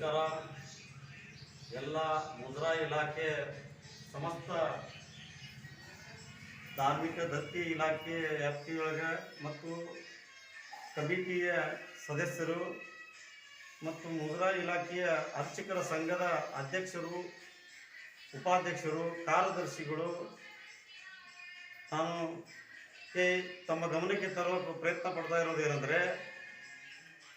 ನಮಸ್ಕಾರ. ಎಲ್ಲ ಮುದ್ರಾ ಇಲಾಖೆ, ಸಮಸ್ತ ಧಾರ್ಮಿಕ ದತ್ತಿ ಇಲಾಖೆ ವ್ಯಾಪ್ತಿಯೊಳಗೆ ಮತ್ತು ಕಮಿಟಿಯ ಸದಸ್ಯರು ಮತ್ತು ಮುದ್ರಾ ಇಲಾಖೆಯ ಅರ್ಚಕರ ಸಂಘದ ಅಧ್ಯಕ್ಷರು, ಉಪಾಧ್ಯಕ್ಷರು, ಕಾರ್ಯದರ್ಶಿಗಳು, ನಾನು ತಮ್ಮ ಗಮನಕ್ಕೆ ತರುವ ಪ್ರಯತ್ನ ಪಡ್ತಾ ಇರೋದೇನೆಂದರೆ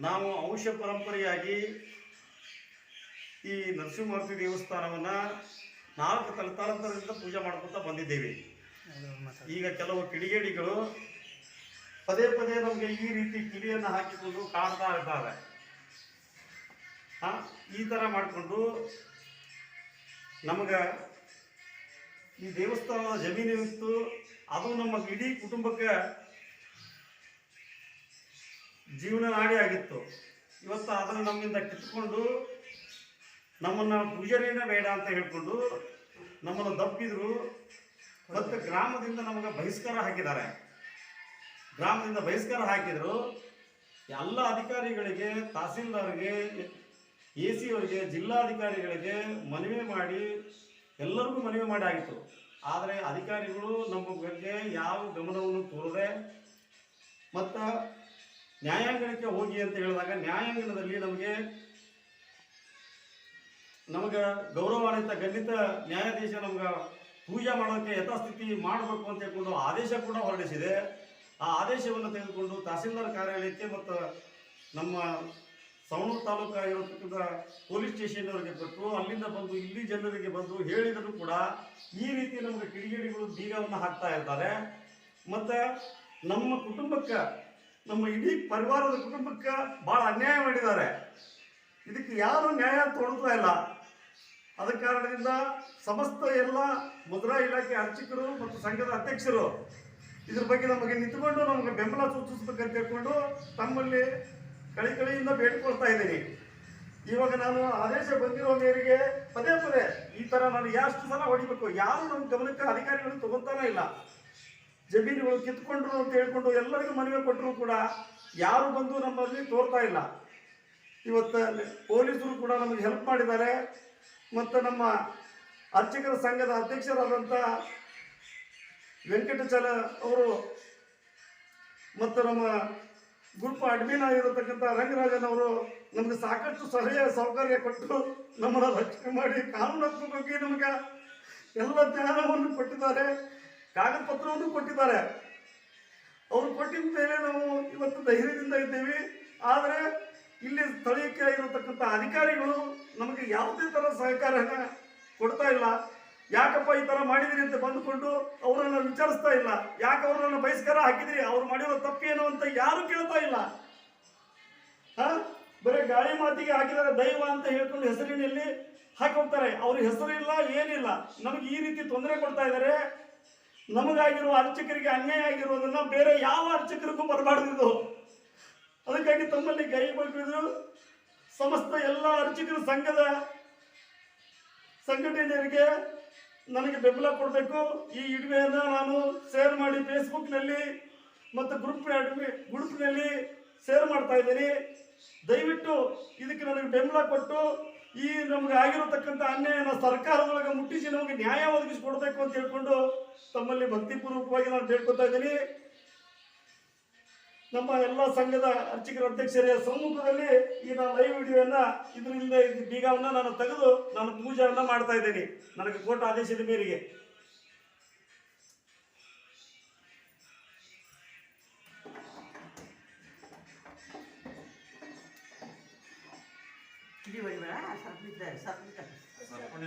ನಾವು ಅಂಶ ಪರಂಪರೆಯಾಗಿ ಈ ನರಸಿಂಹಮೂರ್ತಿ ದೇವಸ್ಥಾನವನ್ನು ನಾಲ್ಕು ತಲೆತಲಾಂತರದಿಂದ ಪೂಜೆ ಮಾಡ್ಕೊತಾ ಬಂದಿದ್ದೇವೆ. ಈಗ ಕೆಲವು ಕಿಡಿಗೇಡಿಗಳು ಪದೇ ಪದೇ ನಮಗೆ ಈ ರೀತಿ ಕಿಡಿಯನ್ನು ಹಾಕಿಕೊಂಡು ಕಾಡ್ತಾ ಇರ್ತಾರೆ ಈ ಥರ ಮಾಡಿಕೊಂಡು ನಮಗೆ ಈ ದೇವಸ್ಥಾನದ ಜಮೀನು ಇತ್ತು. ಅದು ನಮ್ಮ ಇಡೀ ಕುಟುಂಬಕ್ಕೆ ಜೀವನ ನಾಡಿ ಆಗಿತ್ತು. ಇವತ್ತು ಅದನ್ನು ನಮ್ಮಿಂದ ಕಿತ್ಕೊಂಡು ನಮ್ಮನ್ನು ಪೂಜಾರಿನೇ ಬೇಡ ಅಂತ ಹೇಳ್ಕೊಂಡು ನಮ್ಮನ್ನು ದಪ್ಪಿದ್ರು ಮತ್ತು ಗ್ರಾಮದಿಂದ ನಮಗೆ ಬಹಿಷ್ಕಾರ ಹಾಕಿದ್ದಾರೆ. ಗ್ರಾಮದಿಂದ ಬಹಿಷ್ಕಾರ ಹಾಕಿದ್ರು, ಎಲ್ಲ ಅಧಿಕಾರಿಗಳಿಗೆ, ತಹಸೀಲ್ದಾರ್ಗೆ, ಎ ಸಿ ಅವರಿಗೆ, ಜಿಲ್ಲಾಧಿಕಾರಿಗಳಿಗೆ ಮನವಿ ಮಾಡಿ, ಎಲ್ಲರಿಗೂ ಮನವಿ ಮಾಡಿ ಆಗಿತ್ತು. ಆದರೆ ಅಧಿಕಾರಿಗಳು ನಮ್ಮ ಬಗ್ಗೆ ಯಾವ ಗಮನವನ್ನು ತೋರದೆ ಮತ್ತು ನ್ಯಾಯಾಂಗಣಕ್ಕೆ ಹೋಗಿ ಅಂತ ಹೇಳಿದಾಗ ನ್ಯಾಯಾಂಗಣದಲ್ಲಿ ನಮಗೆ ನಮಗೆ ಗೌರವಾನ್ವಿತ ಗಣಿತ ನ್ಯಾಯಾಧೀಶ ನಮ್ಗೆ ಪೂಜೆ ಮಾಡೋಕ್ಕೆ ಯಥಾಸ್ಥಿತಿ ಮಾಡಬೇಕು ಅಂತ ಹೇಳ್ಕೊಂಡು ಆದೇಶ ಕೂಡ ಹೊರಡಿಸಿದೆ. ಆ ಆದೇಶವನ್ನು ತೆಗೆದುಕೊಂಡು ತಹಸೀಲ್ದಾರ್ ಕಾರ್ಯಾಲಯಕ್ಕೆ ಮತ್ತು ನಮ್ಮ ಸವಣೂರು ತಾಲೂಕು ಆಗಿರತಕ್ಕಂಥ ಪೊಲೀಸ್ ಸ್ಟೇಷನ್ನವರಿಗೆ ಕೊಟ್ಟು ಅಲ್ಲಿಂದ ಬಂದು ಇಲ್ಲಿ ಜನರಿಗೆ ಬಂದು ಹೇಳಿದರೂ ಕೂಡ ಈ ರೀತಿ ನಮಗೆ ಕಿಡಿಗೇಡಿಗಳು ಬೀಗವನ್ನು ಹಾಕ್ತಾ ಇರ್ತಾರೆ. ಮತ್ತು ನಮ್ಮ ಕುಟುಂಬಕ್ಕೆ, ನಮ್ಮ ಇಡೀ ಪರಿವಾರದ ಕುಟುಂಬಕ್ಕೆ ಭಾಳ ಅನ್ಯಾಯ ಮಾಡಿದ್ದಾರೆ. ಇದಕ್ಕೆ ಯಾರು ನ್ಯಾಯ ತೋಡ್ತಾ ಇಲ್ಲ. ಅದ ಕಾರಣದಿಂದ ಸಮಸ್ತ ಎಲ್ಲ ಮುದ್ರಾ ಇಲಾಖೆ ಅರ್ಚಕರು ಮತ್ತು ಸಂಘದ ಅಧ್ಯಕ್ಷರು ಇದ್ರ ಬಗ್ಗೆ ನಮಗೆ ನಿಂತುಕೊಂಡು ನಮಗೆ ಬೆಂಬಲ ಸೂಚಿಸ್ಬೇಕಂತ ಹೇಳ್ಕೊಂಡು ತಮ್ಮಲ್ಲಿ ಕಳಿಕಳಿಯಿಂದ ಬೇಡಿಕೊಳ್ತಾ ಇದ್ದೀನಿ. ಇವಾಗ ನಾನು ಆದೇಶ ಬಂದಿರೋ ಮೇರೆಗೆ ಪದೇ ಪದೇ ಈ ಥರ ನಾನು ಎಷ್ಟು ಸಲ ಹೊಡಿಬೇಕು? ಯಾರು ನಮ್ಮ ಗಮನಕ್ಕೆ ಅಧಿಕಾರಿಗಳು ತಗೊತಾನೇ ಇಲ್ಲ. ಜಮೀನುಗಳು ಕಿತ್ಕೊಂಡ್ರು ಅಂತ ಹೇಳ್ಕೊಂಡು ಎಲ್ಲರಿಗೂ ಮನವಿ ಕೊಟ್ಟರು ಕೂಡ ಯಾರು ಬಂದು ನಮ್ಮಲ್ಲಿ ತೋರ್ತಾ ಇಲ್ಲ. ಇವತ್ತು ಪೊಲೀಸರು ಕೂಡ ನಮಗೆ ಹೆಲ್ಪ್ ಮಾಡಿದ್ದಾರೆ. ಮತ್ತು ನಮ್ಮ ಅರ್ಚಕರ ಸಂಘದ ಅಧ್ಯಕ್ಷರಾದಂಥ ವೆಂಕಟಚಲ ಅವರು ಮತ್ತು ನಮ್ಮ ಗ್ರೂಪ್ ಅಡ್ಮಿನ್ ಆಗಿರತಕ್ಕಂಥ ರಂಗರಾಜನ್ ಅವರು ನಮಗೆ ಸಾಕಷ್ಟು ಸಲಹೆ ಸೌಕರ್ಯ ಕೊಟ್ಟು ನಮ್ಮನ್ನು ರಕ್ಷಣೆ ಮಾಡಿ ಕಾನೂನಾತ್ಮಕವಾಗಿ ನಮಗೆ ಎಲ್ಲ ಜ್ಞಾನವನ್ನು ಕೊಟ್ಟಿದ್ದಾರೆ ಕಾಗದ ಪತ್ರವನ್ನು ಕೊಟ್ಟಿದ್ದಾರೆ. ಅವರು ಕೊಟ್ಟಿದ್ದ ಮೇಲೆ ನಾವು ಇವತ್ತು ಧೈರ್ಯದಿಂದ ಇದ್ದೀವಿ. ಆದರೆ ಇಲ್ಲಿ ಸ್ಥಳೀಯಕ್ಕೆ ಇರತಕ್ಕಂಥ ಅಧಿಕಾರಿಗಳು ನಮಗೆ ಯಾವುದೇ ಥರ ಸಹಕಾರನ ಕೊಡ್ತಾ ಇಲ್ಲ. ಯಾಕಪ್ಪ ಈ ಥರ ಮಾಡಿದಿರಿ ಅಂತ ಬಂದುಕೊಂಡು ಅವರನ್ನು ವಿಚಾರಿಸ್ತಾ ಇಲ್ಲ. ಯಾಕೆ ಅವರನ್ನು ಬಹಿಷ್ಕಾರ ಹಾಕಿದ್ರಿ? ಅವ್ರು ಮಾಡಿರೋ ತಪ್ಪೇನು ಅಂತ ಯಾರು ಕೇಳ್ತಾ ಇಲ್ಲ. ಹಾ? ಬರೀ ಗಾಳಿ ಮಾತಿಗೆ ಹಾಕಿದರೆ ದೈವ ಅಂತ ಹೇಳ್ಕೊಂಡು ಹೆಸರಿನಲ್ಲಿ ಹಾಕಿ ಹೋಗ್ತಾರೆ ಅವ್ರ ಹೆಸರಿಲ್ಲ, ಏನಿಲ್ಲ. ನಮಗೆ ಈ ರೀತಿ ತೊಂದರೆ ಕೊಡ್ತಾ ಇದ್ದಾರೆ. ನಮಗಾಗಿರುವ ಅರ್ಚಕರಿಗೆ ಅನ್ಯಾಯ ಆಗಿರೋದನ್ನ ಬೇರೆ ಯಾವ ಅರ್ಚಕರಿಗೂ ಬರಬಾರ್ದಿದ್ದು ಅದಕ್ಕಾಗಿ ತಮ್ಮಲ್ಲಿ ಮುಗಿದು ಸಮಸ್ತ ಎಲ್ಲ ಅರ್ಚಕರ ಸಂಘದ ಸಂಘಟನೆಯರಿಗೆ ನನಗೆ ಬೆಂಬಲ ಕೊಡಬೇಕು. ಈ ಇಡುವೆಯನ್ನು ನಾನು ಶೇರ್ ಮಾಡಿ ಫೇಸ್ಬುಕ್ನಲ್ಲಿ ಮತ್ತು ಗ್ರೂಪ್ ಗ್ರೂಪ್ನಲ್ಲಿ ಶೇರ್ ಮಾಡ್ತಾ ಇದ್ದೀನಿ. ದಯವಿಟ್ಟು ಇದಕ್ಕೆ ನನಗೆ ಬೆಂಬಲ ಕೊಟ್ಟು ಈ ನಮಗೆ ಆಗಿರತಕ್ಕಂಥ ಅನ್ಯಾಯನ ಸರ್ಕಾರದೊಳಗೆ ಮುಟ್ಟಿಸಿ ನಮಗೆ ನ್ಯಾಯ ಒದಗಿಸಿಕೊಡ್ಬೇಕು ಅಂತ ಹೇಳ್ಕೊಂಡು ತಮ್ಮಲ್ಲಿ ಭಕ್ತಿಪೂರ್ವಕವಾಗಿ ನಾನು ಬೇಡ್ಕೊತಾ ಇದ್ದೀನಿ. ನಮ್ಮ ಎಲ್ಲ ಸಂಘದ ಅರ್ಚಕರ ಅಧ್ಯಕ್ಷರ ಸಮ್ಮುಖದಲ್ಲಿ ಈ ನಾನು ಲೈವ್ ವಿಡಿಯೋನ ಇದರಿಂದ ಬೀಗವನ್ನ ಬೀಗವನ್ನು ನಾನು ತೆಗೆದು ನಾನು ಪೂಜೆಯನ್ನು ಮಾಡ್ತಾ ಇದ್ದೀನಿ. ನನಗೆ ಕೋರ್ಟ್ ಆದೇಶದ ಮೇರೆಗೆ. ಸರ್ಪಣೆ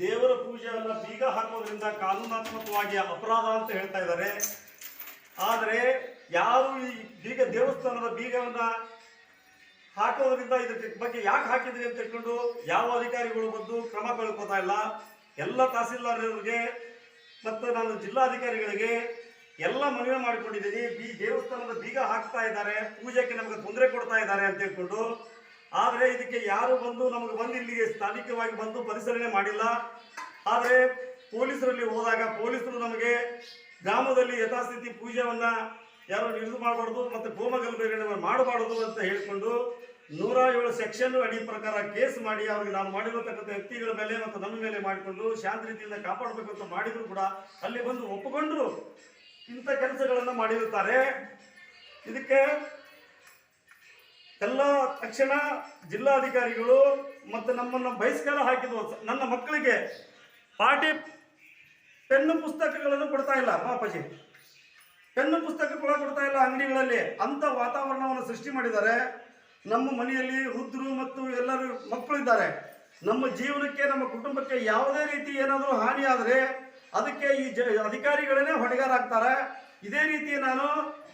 ದೇವರ ಪೂಜೆಯನ್ನ ಬೀಗ ಹಾಕೋದ್ರಿಂದ ಕಾನೂನಾತ್ಮಕವಾಗಿ ಅಪರಾಧ ಅಂತ ಹೇಳ್ತಾ ಇದ್ದಾರೆ. ಆದರೆ ಯಾರು ಈ ಬೀಗ ದೇವಸ್ಥಾನದ ಬೀಗವನ್ನ ಹಾಕೋದ್ರಿಂದ ಇದಕ್ಕೆ ಬಗ್ಗೆ ಯಾಕೆ ಹಾಕಿದ್ರಿ ಅಂತ ತಿಳ್ಕೊಂಡು ಯಾವ ಅಧಿಕಾರಿಗಳು ಬಂದು ಕ್ರಮ ಕಳ್ಕೊತಾ ಇಲ್ಲ. ಎಲ್ಲ ತಹಸೀಲ್ದಾರರಿಗೆ ಮತ್ತು ನಾನು ಜಿಲ್ಲಾಧಿಕಾರಿಗಳಿಗೆ ಎಲ್ಲ ಮನವಿ ಮಾಡಿಕೊಂಡಿದ್ದೀನಿ. ಈ ದೇವಸ್ಥಾನದ ಬೀಗ ಹಾಕ್ತಾ ಇದ್ದಾರೆ. ಪೂಜೆಗೆ ನಮಗೆ ತೊಂದರೆ ಕೊಡ್ತಾ ಇದ್ದಾರೆ ಅಂತ ಹೇಳ್ಕೊಂಡು. ಆದರೆ ಇದಕ್ಕೆ ಯಾರು ಬಂದು ನಮಗೆ ಬಂದು ಇಲ್ಲಿಗೆ ಸ್ಥಾನಿಕವಾಗಿ ಬಂದು ಪರಿಶೀಲನೆ ಮಾಡಿಲ್ಲ. ಆದರೆ ಪೊಲೀಸರಲ್ಲಿ ಹೋದಾಗ ಪೊಲೀಸರು ನಮಗೆ ಗ್ರಾಮದಲ್ಲಿ ಯಥಾಸ್ಥಿತಿ ಪೂಜೆಯನ್ನು ಯಾರು ಇದು ಮಾಡಬಾರ್ದು ಮತ್ತು ಹೋಮಗಲ್ಭೆಗಳನ್ನು ಮಾಡಬಾರ್ದು ಅಂತ ಹೇಳಿಕೊಂಡು ನೂರ ಏಳು ಸೆಕ್ಷನ್ ಅಡಿ ಪ್ರಕಾರ ಕೇಸ್ ಮಾಡಿ ಅವ್ರಿಗೆ ನಾನು ಮಾಡಿರತಕ್ಕಂಥ ವ್ಯಕ್ತಿಗಳ ಮೇಲೆ ಮತ್ತು ನಮ್ಮ ಮೇಲೆ ಮಾಡಿಕೊಂಡು ಶಾಂತ ರೀತಿಯಿಂದ ಕಾಪಾಡಬೇಕು ಅಂತ ಮಾಡಿದ್ರು ಕೂಡ ಅಲ್ಲಿ ಬಂದು ಒಪ್ಪಿಕೊಂಡು ಇಂಥ ಕೆಲಸಗಳನ್ನು ಮಾಡಿರುತ್ತಾರೆ. ಇದಕ್ಕೆ ಎಲ್ಲ ತಕ್ಷಣ ಜಿಲ್ಲಾಧಿಕಾರಿಗಳು ಮತ್ತು ನಮ್ಮನ್ನು ಬಹಿಷ್ಕಾರ ಹಾಕಿದ್ವು ನನ್ನ ಮಕ್ಕಳಿಗೆ ಪಾಠಿ, ಪೆನ್ನು ಪುಸ್ತಕಗಳನ್ನು ಕೊಡ್ತಾ ಇಲ್ಲ ಮಾಪಾಜಿ ಪೆನ್ನು ಪುಸ್ತಕ ಕೂಡ ಕೊಡ್ತಾ ಇಲ್ಲ ಅಂಗಡಿಗಳಲ್ಲಿ. ಅಂಥ ವಾತಾವರಣವನ್ನು ಸೃಷ್ಟಿ ಮಾಡಿದ್ದಾರೆ. ನಮ್ಮ ಮನೆಯಲ್ಲಿ ವೃದ್ಧರು ಮತ್ತು ಎಲ್ಲರೂ ಮಕ್ಕಳಿದ್ದಾರೆ. ನಮ್ಮ ಜೀವನಕ್ಕೆ, ನಮ್ಮ ಕುಟುಂಬಕ್ಕೆ ಯಾವುದೇ ರೀತಿ ಏನಾದರೂ ಹಾನಿ ಆದರೆ ಅದಕ್ಕೆ ಈ ಜ ಅಧಿಕಾರಿಗಳನ್ನೇ ಹೊಣೆಗಾರಾಗ್ತಾರೆ ಇದೇ ರೀತಿ ನಾನು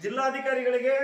ಜಿಲ್ಲಾಧಿಕಾರಿಗಳಿಗೆ